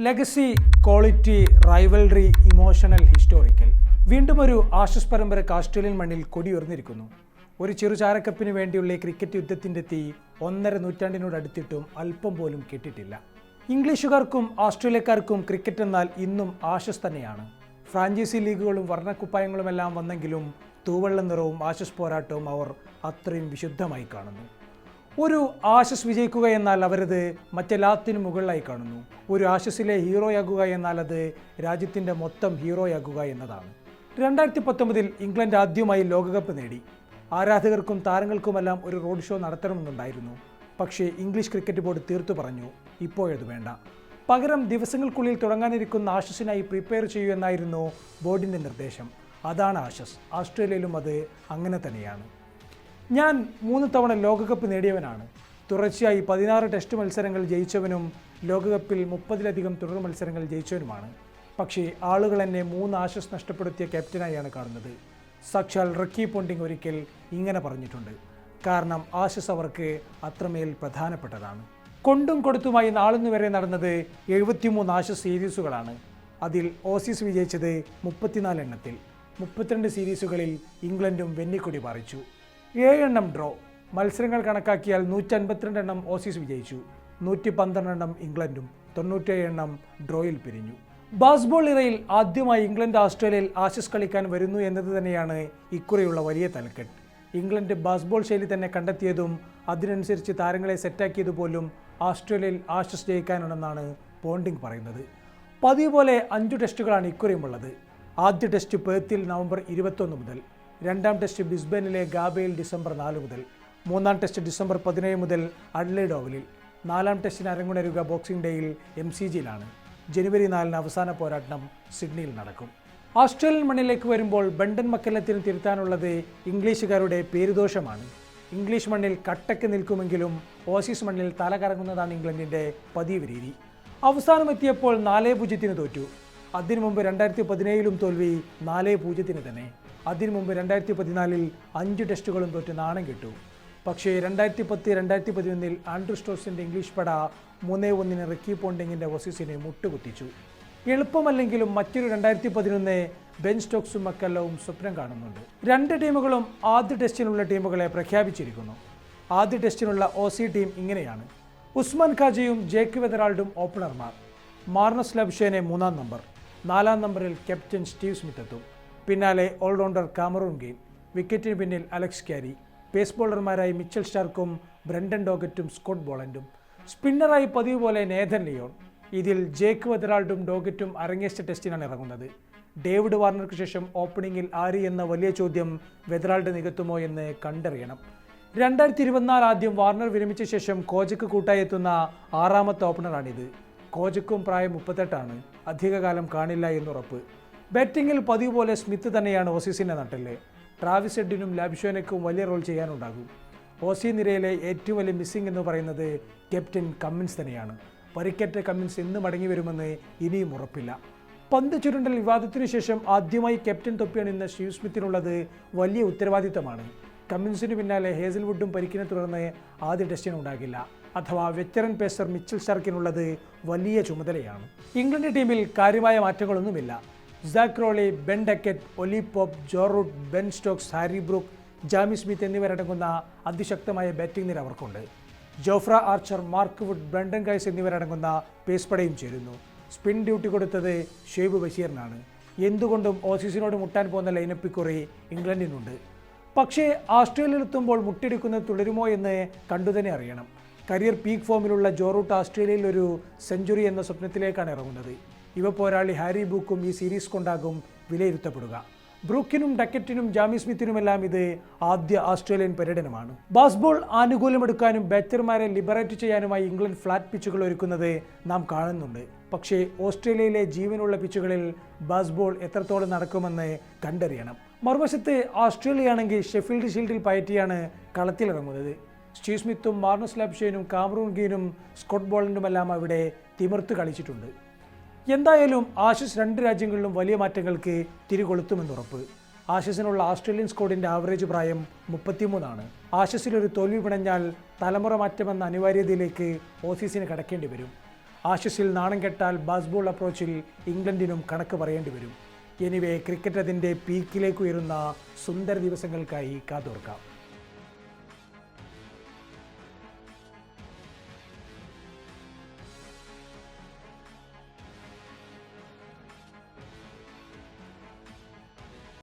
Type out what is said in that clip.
Legacy quality rivalry emotional historical. വീണ്ടും ഒരു Ashes പരമ്പര ഓസ്ട്രേലിയൻ മണ്ണിൽ കൊടിയുയർന്നിരിക്കുന്നു. ഒരു ചെറുചാരക്കപ്പിന് വേണ്ടിയുള്ള ക്രിക്കറ്റ് യുദ്ധത്തിന്റെ തീ ഒന്നര നൂറ്റാണ്ടിനോട് അടുത്തിട്ടും അല്പം പോലും കെട്ടിട്ടില്ല. ഇംഗ്ലീഷുകാർക്കും ഓസ്ട്രേലിയക്കാർക്കും ക്രിക്കറ്റ് എന്നാൽ ഇന്നും ആഷസ് തന്നെയാണ്. ഫ്രാഞ്ചൈസി ലീഗുകളും വർണക്കുപ്പായങ്ങളുമെല്ലാം വന്നെങ്കിലും തൂവെള്ള നിറവും ആഷസ് പോരാട്ടവും അവർ അത്രയും വിശുദ്ധമായി കാണുന്നു. ഒരു ആശസ് വിജയിക്കുക എന്നാൽ അവരത് മറ്റെല്ലാത്തിനും മുകളിലായി കാണുന്നു. ഒരു ആശസിലെ ഹീറോയാകുക എന്നാൽ അത് രാജ്യത്തിന്റെ മൊത്തം ഹീറോയാകുക എന്നതാണ്. രണ്ടായിരത്തി പത്തൊമ്പതിൽ ഇംഗ്ലണ്ട് ആദ്യമായി ലോകകപ്പ് നേടി. ആരാധകർക്കും താരങ്ങൾക്കുമെല്ലാം ഒരു റോഡ് ഷോ നടത്തണമെന്നുണ്ടായിരുന്നു. പക്ഷേ ഇംഗ്ലീഷ് ക്രിക്കറ്റ് ബോർഡ് തീർത്തു പറഞ്ഞു ഇപ്പോഴത് വേണ്ട. പകരം ദിവസങ്ങൾക്കുള്ളിൽ തുടങ്ങാനിരിക്കുന്ന ആശസിനായി പ്രിപ്പയർ ചെയ്യൂ എന്നായിരുന്നു ബോർഡിന്റെ നിർദ്ദേശം. അതാണ് ആശസ്. ഓസ്ട്രേലിയയിലും അത് അങ്ങനെ തന്നെയാണ്. ഞാൻ മൂന്ന് തവണ ലോകകപ്പ് നേടിയവനാണ്. തുടർച്ചയായി പതിനാറ് ടെസ്റ്റ് മത്സരങ്ങൾ ജയിച്ചവനും ലോകകപ്പിൽ മുപ്പതിലധികം തുടർ മത്സരങ്ങൾ ജയിച്ചവനുമാണ്. പക്ഷേ ആളുകൾ എന്നെ മൂന്ന് ആശസ് നഷ്ടപ്പെടുത്തിയ ക്യാപ്റ്റനായാണ് കാണുന്നത്. സാക്ഷാൽ റക്കി പോണ്ടിങ് ഒരിക്കൽ ഇങ്ങനെ പറഞ്ഞിട്ടുണ്ട്. കാരണം ആശസ് അവർക്ക് അത്രമേൽ പ്രധാനപ്പെട്ടതാണ്. കൊണ്ടും കൊടുത്തുമായി നാളുന്നു വരെ നടന്നത് എഴുപത്തിമൂന്ന് ആശസ് സീരീസുകളാണ്. അതിൽ ഓസീസ് വിജയിച്ചത് മുപ്പത്തിനാല് എണ്ണത്തിൽ. മുപ്പത്തിരണ്ട് സീരീസുകളിൽ ഇംഗ്ലണ്ടും വെന്നിക്കൊടി പറിച്ചു. ഏഴെണ്ണം ഡ്രോ മത്സരങ്ങൾ കണക്കാക്കിയാൽ നൂറ്റി അൻപത്തിരണ്ട് എണ്ണം ഓസീസ് വിജയിച്ചു. നൂറ്റി പന്ത്രണ്ട് എണ്ണം ഇംഗ്ലണ്ടും തൊണ്ണൂറ്റേഴ് എണ്ണം ഡ്രോയിൽ പിരിഞ്ഞു. ബാസ്ബോൾ ഇറയിൽ ആദ്യമായി ഇംഗ്ലണ്ട് ആസ്ട്രേലിയയിൽ ആശിസ് കളിക്കാൻ വരുന്നു എന്നത് തന്നെയാണ് ഇക്കുറിയുള്ള വലിയ തലക്കെട്ട്. ഇംഗ്ലണ്ട് ബാസ്ബോൾ ശൈലി തന്നെ കണ്ടെത്തിയതും അതിനനുസരിച്ച് താരങ്ങളെ സെറ്റാക്കിയതുപോലും ആസ്ട്രേലിയയിൽ ആശസ് ജയിക്കാനാണെന്നാണ് പോണ്ടിങ് പറയുന്നത്. പതിവ് പോലെ അഞ്ചു ടെസ്റ്റുകളാണ് ഇക്കുറിയുമുള്ളത്. ആദ്യ ടെസ്റ്റ് പേത്തിൽ നവംബർ ഇരുപത്തൊന്ന് മുതൽ രണ്ടാം ടെസ്റ്റ് ബിസ്ബനിലെ ഗാബയിൽ ഡിസംബർ നാല് മുതൽ മൂന്നാം ടെസ്റ്റ് ഡിസംബർ പതിനേഴ് മുതൽ അഡ്ലൈഡ് ഓവലിൽ നാലാം ടെസ്റ്റിന് അരങ്ങുണരുക ബോക്സിംഗ് ഡേയിൽ എം സി ജിയിലാണ്. ജനുവരി നാലിന് അവസാന പോരാട്ടം സിഡ്നിയിൽ നടക്കും. ഓസ്ട്രേലിയൻ മണ്ണിലേക്ക് വരുമ്പോൾ ബണ്ടൻ മക്കല്ലത്തിന് തിരുത്താനുള്ളത് ഇംഗ്ലീഷുകാരുടെ പേരുദോഷമാണ്. ഇംഗ്ലീഷ് മണ്ണിൽ കട്ടക്ക് നിൽക്കുമെങ്കിലും ഓസീസ് മണ്ണിൽ തല കറങ്ങുന്നതാണ് ഇംഗ്ലണ്ടിന്റെ പതിവ് രീതി. അവസാനമെത്തിയപ്പോൾ നാലേ പൂജ്യത്തിന് തോറ്റു. അതിനു മുമ്പ് രണ്ടായിരത്തി പതിനേഴിലും തോൽവി നാലേ പൂജ്യത്തിന് തന്നെ. അതിനു മുമ്പ് രണ്ടായിരത്തി പതിനാലിൽ അഞ്ച് ടെസ്റ്റുകളും തോറ്റ് നാണം കിട്ടു. പക്ഷേ രണ്ടായിരത്തി പത്ത് രണ്ടായിരത്തി പതിനൊന്നിൽ ആൻഡ്രൂ സ്റ്റോസിന്റെ ഇംഗ്ലീഷ് പട മൂന്നേ ഒന്നിന് റിക്കി പോണ്ടിങ്ങിന്റെ ഓസീസിനെ മുട്ടുകുത്തിച്ചു. എളുപ്പമല്ലെങ്കിലും മറ്റൊരു രണ്ടായിരത്തി പതിനൊന്ന് ബെൻ സ്റ്റോക്സും മക്കല്ലവും സ്വപ്നം കാണുന്നുണ്ട്. രണ്ട് ടീമുകളും ആദ്യ ടെസ്റ്റിനുള്ള ടീമുകളെ പ്രഖ്യാപിച്ചിരിക്കുന്നു. ആദ്യ ടെസ്റ്റിനുള്ള ഓസി ടീം ഇങ്ങനെയാണ്. ഉസ്മാൻ ഖാജിയും ജേക്ക് വെതറാൾഡും ഓപ്പണർമാർ. മാർണസ് ലബ്ഷേനെ മൂന്നാം നമ്പർ. നാലാം നമ്പറിൽ ക്യാപ്റ്റൻ സ്റ്റീവ് സ്മിത്ത് എത്തും. പിന്നാലെ ഓൾറൗണ്ടർ കാമറൂൺ ഗെയിൻ വിക്കറ്റിന് പിന്നിൽ അലക്സ് ക്യാരി. പേസ് ബോളർമാരായി മിച്ചൽ സ്റ്റാർക്കും ബ്രണ്ടൻ ഡോഗറ്റും സ്കോട്ട് ബോളൻഡും സ്പിന്നറായി പതിവ് പോലെ നേഥൻ ലിയോൺ. ഇതിൽ ജേക്ക് വെതറാൾഡും ഡോഗറ്റും അരങ്ങേറ്റ ടെസ്റ്റിനാണ് ഇറങ്ങുന്നത്. ഡേവിഡ് വാർണർക്ക് ശേഷം ഓപ്പണിംഗിൽ ആര് എന്ന വലിയ ചോദ്യം വെതറാൾഡ് നികത്തുമോ എന്ന് കണ്ടറിയണം. രണ്ടായിരത്തി ഇരുപത്തിനാല് ആദ്യം വാർണർ വിരമിച്ച ശേഷം കോജക്ക് കൂട്ടായി എത്തുന്ന ആറാമത്തെ ഓപ്പണറാണിത്. കോജക്കും പ്രായം മുപ്പത്തെട്ടാണ്. അധികകാലം കാണില്ല എന്നുറപ്പ്. ബാറ്റിങ്ങിൽ പതിവ് പോലെ സ്മിത്ത് തന്നെയാണ് ഓസീസിന്റെ നട്ടൽ ട്രാവിസ് ഹെഡിനും ലാബ്ഷോനക്കും വലിയ റോൾ ചെയ്യാനുണ്ടാകും. ഓസി നിരയിലെ ഏറ്റവും വലിയ മിസ്സിംഗ് എന്ന് പറയുന്നത് ക്യാപ്റ്റൻ കമ്മിൻസ് തന്നെയാണ്. പരിക്കേറ്റ കമ്മിൻസ് എന്ന് മടങ്ങി വരുമെന്ന് ഇനിയും ഉറപ്പില്ല. പന്ത് ചുരുണ്ടൽ വിവാദത്തിനു ശേഷം ആദ്യമായി ക്യാപ്റ്റൻ തൊപ്പിയണിയുന്ന ശിവ് സ്മിത്തിനുള്ളത് വലിയ ഉത്തരവാദിത്തമാണ് കമ്മിൻസിന് പിന്നാലെ ഹേസൽവുഡും പരിക്കിനെ തുടർന്ന് ആദ്യ ടെസ്റ്റിന് ഉണ്ടാകില്ല അഥവാ വെറ്ററൻ പേസർ മിച്ചൽ സ്റ്റാർക്കിനുള്ളത് വലിയ ചുമതലയാണ്. ഇംഗ്ലണ്ട് ടീമിൽ കാര്യമായ മാറ്റങ്ങളൊന്നുമില്ല. Zak Crawley Ben Duckett Ollie Pope Joe Root Ben Stokes Harry Brook Jamie Smith എന്നിവരടങ്ങുന്ന അതിശക്തമായ ബാറ്റിംഗ് നിര അവർക്കുണ്ട്. Jofra Archer Mark Wood Brydon Carse എന്നിവരടങ്ങുന്ന പേസ് പടയും ചേരുന്നു. സ്പിൻ ഡ്യൂട്ടി കൊടുത്തത് ഷെയ്ബ് ബഷീറിനാണ്. എന്തുകൊണ്ടും ഓസീസിനോട് മുട്ടാൻ പോകുന്ന ലൈനപ്പ് ഇക്കുറി ഇംഗ്ലണ്ടിനുണ്ട്. പക്ഷേ ആസ്ട്രേലിയയിലെത്തുമ്പോൾ മുട്ടിയെടുക്കുന്നത് തുടരുമോ എന്ന് കണ്ടുതന്നെ അറിയണം. കരിയർ പീക്ക് ഫോമിലുള്ള ജോറൂട്ട് ഓസ്ട്രേലിയയിൽ ഒരു സെഞ്ചുറി എന്ന സ്വപ്നത്തിലേക്കാണ് ഇറങ്ങുന്നത്. ഇവ പോരാളി ഹാരി ബുക്കും ഈ സീരീസ് കൊണ്ടാകും വിലയിരുത്തപ്പെടുക. ബ്രൂക്കിനും ഡക്കറ്റിനും ജാമി സ്മിത്തിനുമെല്ലാം ഇത് ആദ്യ ഓസ്ട്രേലിയൻ പര്യടനമാണ്. ബാസ്ബോൾ ആനുകൂല്യമെടുക്കാനും ബാറ്റർമാരെ ലിബറേറ്റ് ചെയ്യാനുമായി ഇംഗ്ലണ്ട് ഫ്ലാറ്റ് പിച്ചുകൾ ഒരുക്കുന്നത് നാം കാണുന്നുണ്ട്. പക്ഷേ ഓസ്ട്രേലിയയിലെ ജീവനുള്ള പിച്ചുകളിൽ ബാസ്ബോൾ എത്രത്തോളം നടക്കുമെന്ന് കണ്ടറിയണം. മറുവശത്ത് ഓസ്ട്രേലിയ ആണെങ്കിൽ ഷെഫീൽഡ് ഷീൽഡിൽ പയറ്റിയാണ് കളത്തിലിറങ്ങുന്നത്. സ്റ്റീവ് സ്മിത്തും മാർണസ് ലാബ്ഷേനും കാമറൂൺ ഗീനും സ്കോട്ട് ബോളൻഡുമെല്ലാം അവിടെ തിമിർത്ത് കളിച്ചിട്ടുണ്ട്. എന്തായാലും ആശിസ് രണ്ട് രാജ്യങ്ങളിലും വലിയ മാറ്റങ്ങൾക്ക് തിരികൊളുത്തുമെന്നുറപ്പ്. ആശിസിനുള്ള ആസ്ട്രേലിയൻ സ്ക്വാഡിന്റെ ആവറേജ് പ്രായം മുപ്പത്തിമൂന്നാണ്. ആശിസിൽ ഒരു തോൽവി പിണഞ്ഞാൽ തലമുറ മാറ്റമെന്ന അനിവാര്യതയിലേക്ക് ഓസീസിന് കടക്കേണ്ടി വരും. ആഷസിൽ നാണം കെട്ടാൽ ബാസ്ബോൾ അപ്രോച്ചിൽ ഇംഗ്ലണ്ടിനും കണക്ക് പറയേണ്ടി വരും. എനിവേ ക്രിക്കറ്റ് അതിന്റെ പീക്കിലേക്ക് ഉയരുന്ന സുന്ദര ദിവസങ്ങൾക്കായി കാതോർക്കാം.